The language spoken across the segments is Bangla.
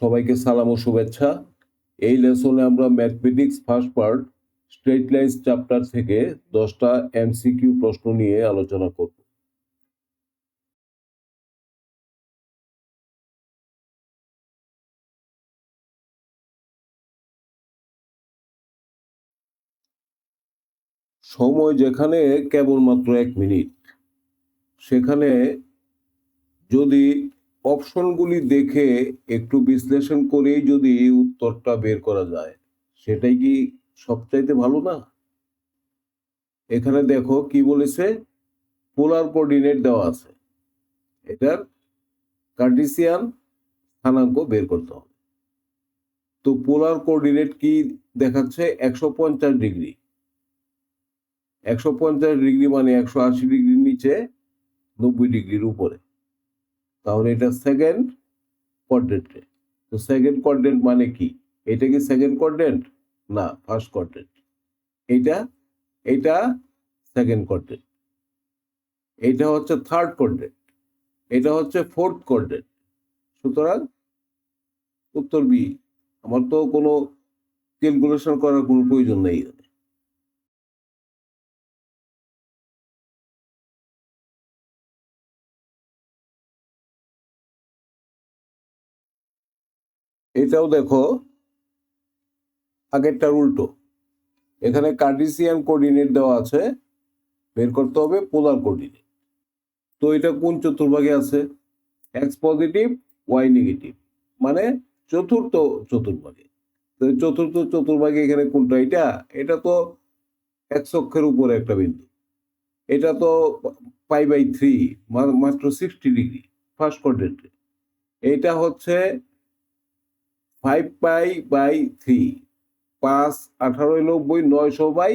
সবাইকে সালাম ও শুভেচ্ছা। এই লেসনে আমরা mathematics first part straight lines chapter থেকে দশটা এমসিকিউ প্রশ্ন নিয়ে আলোচনা করব। সময় যেখানে কেবলমাত্র এক মিনিট, সেখানে যদি অপশনগুলি দেখে একটু বিশ্লেষণ করেই যদি উত্তরটা বের করা যায়, সেটাই কি সবচাইতে ভালো না? এখানে দেখো কি বলেছে, পোলার কোঅর্ডিনেট দেওয়া আছে। এটার কার্টিসিয়ান স্থানাঙ্ক বের করতে হবে। তো পোলার কোঅর্ডিনেট কি দেখাচ্ছে? একশো পঞ্চাশ ডিগ্রি। একশো পঞ্চাশ ডিগ্রি মানে একশো আশি ডিগ্রির নিচে, নব্বই ডিগ্রির উপরে। তাহলে এটা সেকেন্ড কোয়াড্রেন্টে তো সেকেন্ড কোয়াড্রেন্ট মানে কি? এটা কি সেকেন্ড কোয়াড্রেন্ট না ফার্স্ট কোয়াড্রেন্ট এইটা এইটা সেকেন্ড কোয়াড্রেন্ট এইটা হচ্ছে থার্ড কোয়াড্রেন্ট এটা হচ্ছে ফোর্থ কোয়াড্রেন্ট সুতরাং উত্তর বি আমার তো কোনো ক্যালকুলেশন করার কোনো প্রয়োজন নেই। এটাও দেখো আগেরটার উল্টো। এখানে কার্ডিসিয়ান কোঅর্ডিনেট দেওয়া আছে, বের করতে হবে পোলার কোঅর্ডিনেট তো এটা কোন চতুর্ভাগে আছে? এক্স পজিটিভ ওয়াই নেগেটিভ মানে চতুর্থ চতুর্ভাগে। তো চতুর্থ চতুর্ভাগে এখানে কোনটা? এটা এটা তো এক্স অক্ষের উপরে একটা বিন্দু। এটা তো পাই বাই থ্রি মাত্র সিক্সটি ডিগ্রি ফার্স্ট কোয়াড্রেন্টে এটা হচ্ছে ফাইভ পাই বাই থ্রি পাঁচ আঠারো নব্বই নয়শো বাই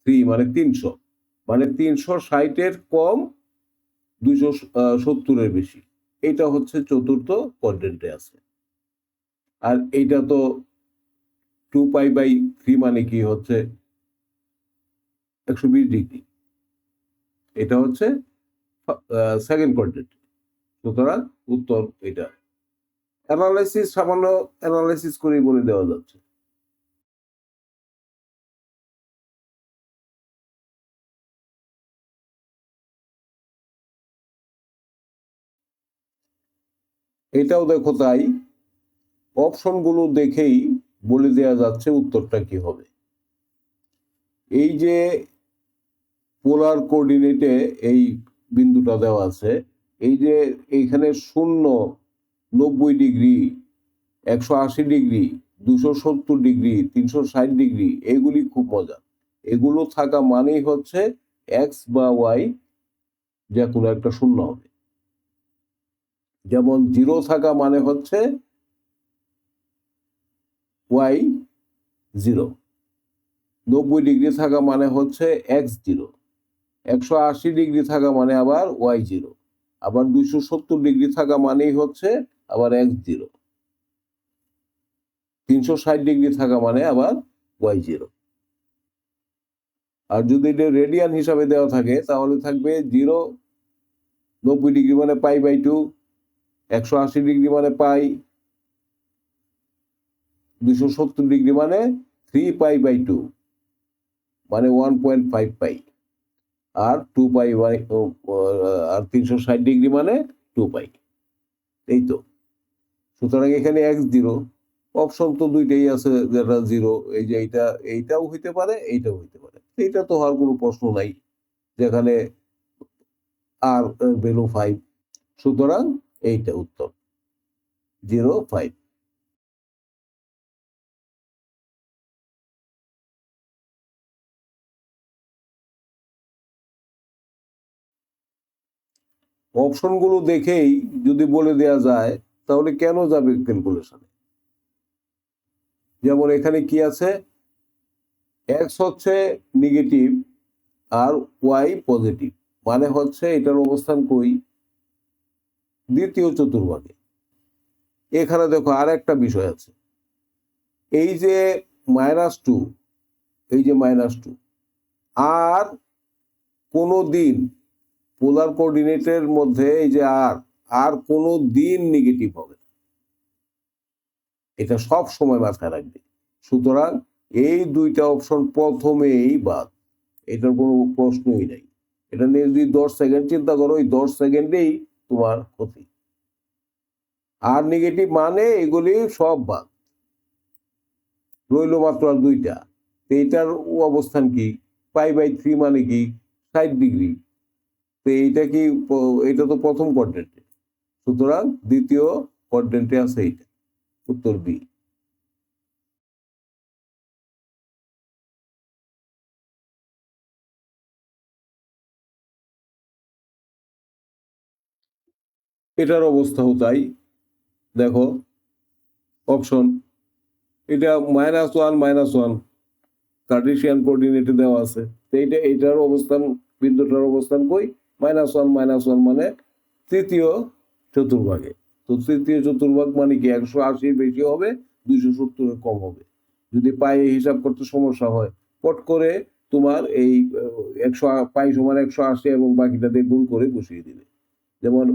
থ্রি মানে তিনশো। মানে তিনশো ষাটের কম দুশো সত্তরের বেশি। এটা হচ্ছে চতুর্থ কোয়াড্রেন্টে আছে। আর এইটা তো টু পাই বাই থ্রি মানে কি হচ্ছে? একশো বিশ ডিগ্রি। এটা হচ্ছে সেকেন্ড কোয়াড্রেন্ট সুতরাং উত্তর এটা। অ্যানালাইসিস সামান্য অ্যানালাইসিস করেই বলে দেওয়া যাচ্ছে। এটাও দেখো তাই, অপশনগুলো দেখেই বলে দেওয়া যাচ্ছে উত্তরটা কি হবে। এই যে পোলার কোঅর্ডিনেটে এই বিন্দুটা দেওয়া আছে, এই যে এইখানে শূন্য নব্বই ডিগ্রি, একশো আশি ডিগ্রি, দুশো সত্তর ডিগ্রি, তিনশো ষাট ডিগ্রি, এগুলি খুব মজা। এগুলো থাকা মানেই হচ্ছে এক্স বা ওয়াই যে কোনো একটা শূন্য হবে। যেমন জিরো থাকা মানে হচ্ছে ওয়াই জিরো নব্বই ডিগ্রি থাকা মানে হচ্ছে এক্স জিরো একশো আশি ডিগ্রি থাকা মানে আবার ওয়াই জিরো আবার দুইশো সত্তর ডিগ্রি থাকা মানেই হচ্ছে আবার এক্স জিরো তিনশো ষাট ডিগ্রি থাকা মানে আবার ওয়াই জিরো আর যদি এটা রেডিয়ান হিসাবে দেওয়া থাকে, তাহলে থাকবে জিরো নব্বই ডিগ্রি মানে পাই বাই টু একশো আশি ডিগ্রি মানে পাই দুশো সত্তর ডিগ্রি মানে থ্রি পাই বাই টু মানে ওয়ান পয়েন্ট ফাইভ পাই আর টু পাই আর তিনশো ষাট ডিগ্রি মানে টু পাই এই তো। সুতরাং এখানে এক্স জিরো অপশন তো দুইটাই আছে, যেটা জিরো এই যে এইটা, এইটাও হইতে পারে, এইটাও হইতে পারে। এইটা তো হওয়ার কোনো প্রশ্ন নাই, যেখানে আর ভ্যালু ফাইভ সুতরাং এইটা উত্তর জিরো ফাইভ অপশনগুলো দেখেই যদি বলে দেয়া যায় তাহলে কেন যাবে ক্যালকুলেশনে যেমন এখানে কি আছে? এক্স হচ্ছে নেগেটিভ আর ওয়াই পজিটিভ মানে হচ্ছে এটার অবস্থান কই? দ্বিতীয় চতুর্ভাগে। এখানে দেখো আর একটা বিষয় আছে। এই যে মাইনাস টু এই যে মাইনাস টু আর কোনো দিন পোলার কোঅর্ডিনেটের মধ্যে এই যে আর আর কোনো দিন নেগেটিভ হবে না। এটা সব সময় মাথায় রাখবে। সুতরাং এই দুইটা অপশন প্রথমেই বাদ। এটার কোনো প্রশ্নই নাই। এটা নিয়ে যদি দশ সেকেন্ড চিন্তা করো ওই দশ সেকেন্ডেই তোমার ক্ষতি। আর নেগেটিভ মানে এগুলি সব বাদ। রইল মাত্র আর দুইটা। তো এটার অবস্থান কি? পাই বাই থ্রি মানে কি? ষাট ডিগ্রি তো এইটা কি এটা তো প্রথম কোয়াড্রেন্টে সুতরাং দ্বিতীয় কোয়াড্রেন্টে আছে এইটা, উত্তর বি এটার অবস্থাও তাই। দেখো অপশন এটা minus one minus one Cartesian কোঅর্ডিনেটে দেওয়া আছে। তো এইটা এটার অবস্থান, বিন্দুটার অবস্থান কই? মাইনাস ওয়ান মাইনাস ওয়ান মানে তৃতীয় চতুর্ভাগে। তো তৃতীয় চতুর্ভাগ মানে কি? একশো আশির বেশি হবে, দুইশো সত্তরের কম হবে। যদি পায়ে হিসাব করতে সমস্যা হয়, পট করে তোমার এই একশো পাই সমান একশো আশি এবং বাকিটা দিয়ে গুণ করে বসিয়ে দিবে। যেমন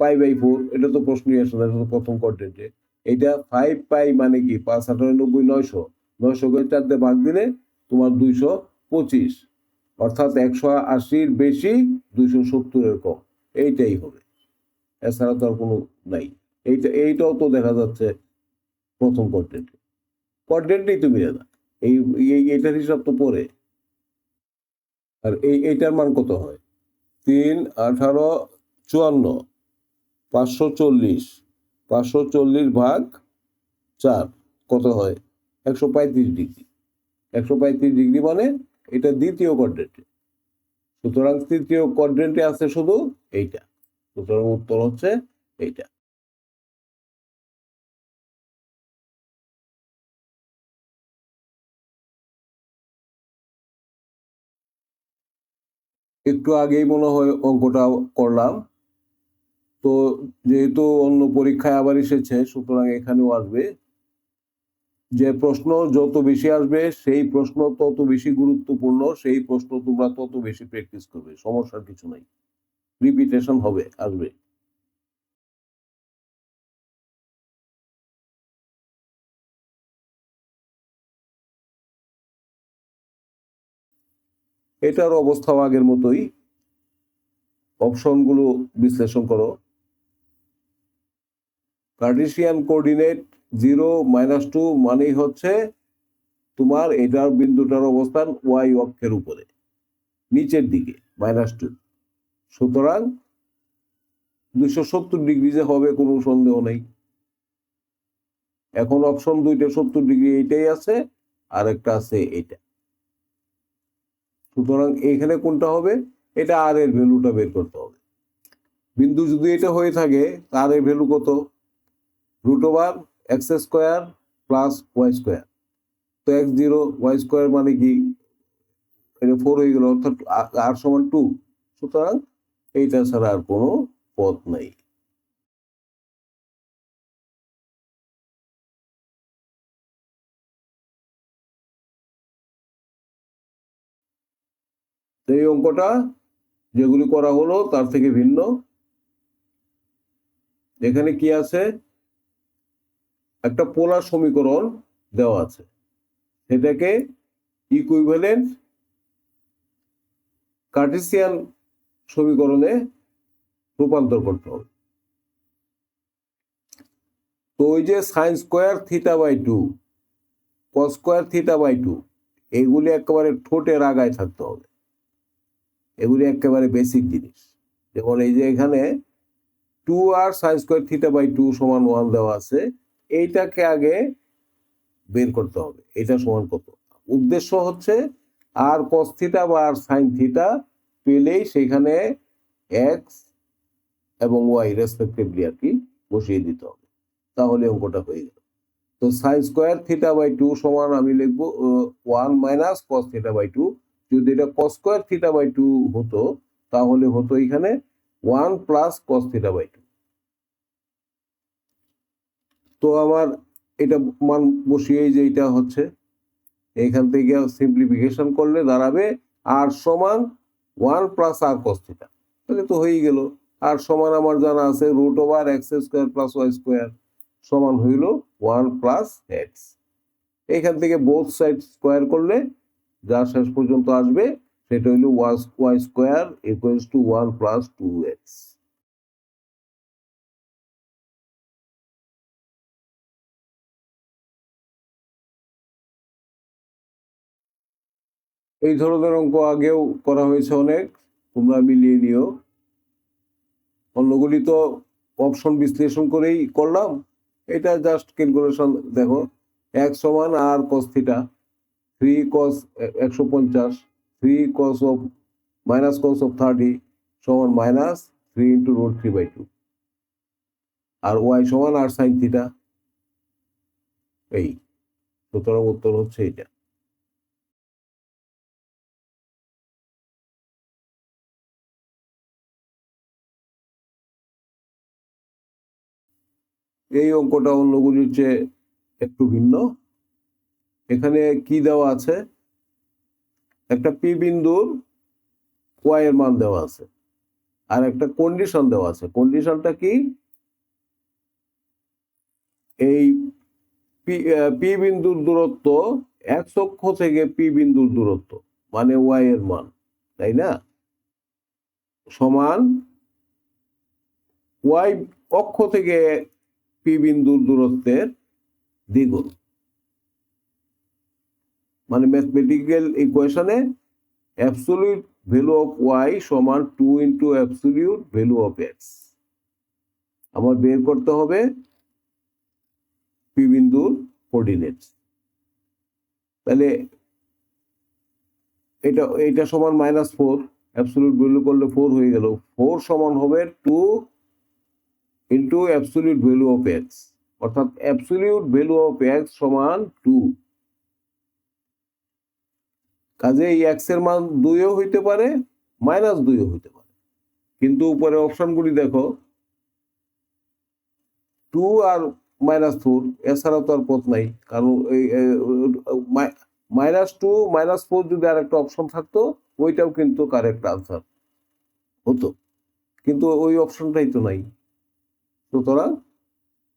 পাই বাই ফোর, এটা তো প্রশ্নই আসে না, এটা তো প্রথম কন্টেন্টে এটা ফাইভ পাই মানে কি? পাঁচ আটানব্বই নয়শো। নয়শো করে চার দিয়ে ভাগ দিলে তোমার দুইশো পঁচিশ। অর্থাৎ একশো আশির বেশি, দুইশো সত্তরের কম। এইটাই হবে। এছাড়া তো আর কোনো নাই। এইটা, এইটাও তো দেখা যাচ্ছে প্রথম কন্টেন্টে কন্টেন্টেই তুমি মিলে না এই, এই- এইটার হিসাব তো পরে। আর এই, এইটার মান কত হয়? তিন, আঠারো, চুয়ান্ন। পাঁচশো চল্লিশ। পাঁচশো চল্লিশ ভাগ চার, কত হয়? একশো পঁয়ত্রিশ ডিগ্রি। একশো পঁয়ত্রিশ ডিগ্রি মানে এটা দ্বিতীয় কোয়াড্রেন্টে সুতরাং তৃতীয় কোয়াড্রেন্টে আছে শুধু এইটা। সুতরাং উত্তর হচ্ছে এইটা। একটু আগেই মনে হয় অঙ্কটা করলাম। তো যেহেতু অন্য পরীক্ষায় আবার এসেছে, সুতরাং এখানেও আসবে। যে প্রশ্ন যত বেশি আসবে, সেই প্রশ্ন তত বেশি গুরুত্বপূর্ণ, সেই প্রশ্ন তোমরা তত বেশি প্র্যাকটিস করবে, সমস্যার কিছু নাই। রিপিটেশন হবে, আসবে। এটার অবস্থাও আগের মতোই। অপশনগুলো বিশ্লেষণ করো। Cartesian coordinate zero minus two মানেই হচ্ছে তোমার এটার বিন্দুটার অবস্থান ওয়াই অক্ষের উপরে, নিচের দিকে, মাইনাস টু। সুতরাং দুইশো সত্তর ডিগ্রি যে হবে কোনো সন্দেহ নেই। এখন অপশন দুইটা সত্তর ডিগ্রি এইটাই আছে আর একটা আছে এইটা। সুতরাং এইখানে কোনটা হবে? এটা আর এর ভ্যালুটা বের করতে হবে। বিন্দু যদি এটা হয়ে থাকে, তার এর ভ্যালু কত? Root over x square plus y square. তো এক্স জিরো, ওয়াই স্কোয়ার মানে কি? এটা ফোর হয়ে গেল, অর্থাৎ আর সমান টু। সুতরাং এইটা ছাড়া আর কোনো পথ নাই। এই অঙ্কটা যেগুলি করা হলো তার থেকে ভিন্ন। এখানে কি আছে? একটা পোলার সমীকরণ দেওয়া আছে। সেটাকে ইকুইভ্যালেন্ট কার্টেসিয়ান সমীকরণে রূপান্তর করতে হবে। তো ওই যে sine square theta by two cos square theta by two এগুলি একেবারে ঠোঁটের আগায় থাকতে হবে। এগুলি একেবারে বেসিক জিনিস। যেমন এই যে এখানে two R sine square theta by two সমান ওয়ান দেওয়া আছে, এইটাকে আগে বের করতে হবে। এটা সমান কত? উদ্দেশ্য হচ্ছে আর কস থিটা বা আর সাইন থিটা পেলেই সেখানে এক্স এবং ওয়াই রেসপেক্টিভলি আর কি বসিয়ে দিতে হবে। তাহলে অঙ্কটা হয়ে গেল। তো sine square theta by two সমান আমি লিখব one minus cos theta by two যদি এটা cos square theta by two হতো, তাহলে হতো এখানে one plus cos theta by two তো আমার এটা মান বসিয়েই যে এটা হচ্ছে, এখান থেকে সিম্পলিফিকেশন করলে দাঁড়াবে। আর সমান ওয়ান প্লাস আর কস তাহলে তো হয়েই গেল। আর সমান আমার জানা আছে root over x square plus y square সমান হইল ওয়ান প্লাস এক্স এখান থেকে বোথ সাইড স্কোয়ার করলে যা শেষ পর্যন্ত আসবে, সেটা হইল y square equals to one plus two x এই ধরনের অঙ্ক আগেও করা হয়েছে অনেক। তোমরা মিলিয়ে নিও। অন্যগুলি তো অপশন বিশ্লেষণ করেই করলাম। এটা জাস্ট ক্যালকুলেশন দেখো, এক সমান আর কস থিটা থ্রি কস একশো পঞ্চাশ three cos of minus cos of thirty সমান minus three into root three by two R y সমান আর সাইন থিটা এই, সুতরাং উত্তর হচ্ছে এটা এই অঙ্কটা অন্যগুলির চেয়ে একটু ভিন্ন। এখানে কি দেওয়া আছে? একটা পি বিন্দুর ওয়াই এর মান দেওয়া আছে। আর একটা কন্ডিশন দেওয়া আছে। কন্ডিশনটা কি? এই পি বিন্দুর দূরত্ব এক অক্ষ থেকে পি বিন্দুর দূরত্ব মানে ওয়াই এর মান, তাই না? সমান ওয়াই অক্ষ থেকে পি বিন্দুর দূরত্বের দ্বিগুণ। মানে ম্যাথমেটিক্যাল ইকুয়েশনে অ্যাবসোলিউট ভ্যালু অফ ওয়াই সমান two into absolute value of x আমার বের করতে হবে পি বিন্দুর কোঅর্ডিনেট তাহলে এটা এটা সমান মাইনাস ফোর অ্যাবসোলিউট ভ্যালু করলে ফোর হয়ে গেল। ফোর সমান হবে two into absolute value of x অর্থাৎ অ্যাবসোলিউট ভ্যালু অফ এক্স সমান টু কাজে এই এক্সের মান দুইও হইতে পারে মাইনাস দুইও হইতে পারে। কিন্তু উপরে অপশনগুলি দেখো। টু আর মাইনাস ফোর এছাড়া তো আর পথ নাই। কারণ মাইনাস টু মাইনাস ফোর যদি আর একটা অপশন থাকতো, ওইটাও কিন্তু কারেক্ট আনসার হতো। কিন্তু ওই অপশনটাই তো নাই। সুতরাং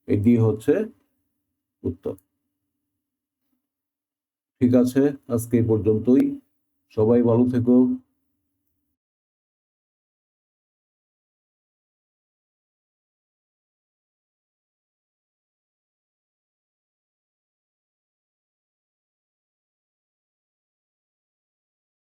এই ডি হচ্ছে উত্তর। ঠিক আছে আজকে এই পর্যন্তই। সবাই ভালো থেকো।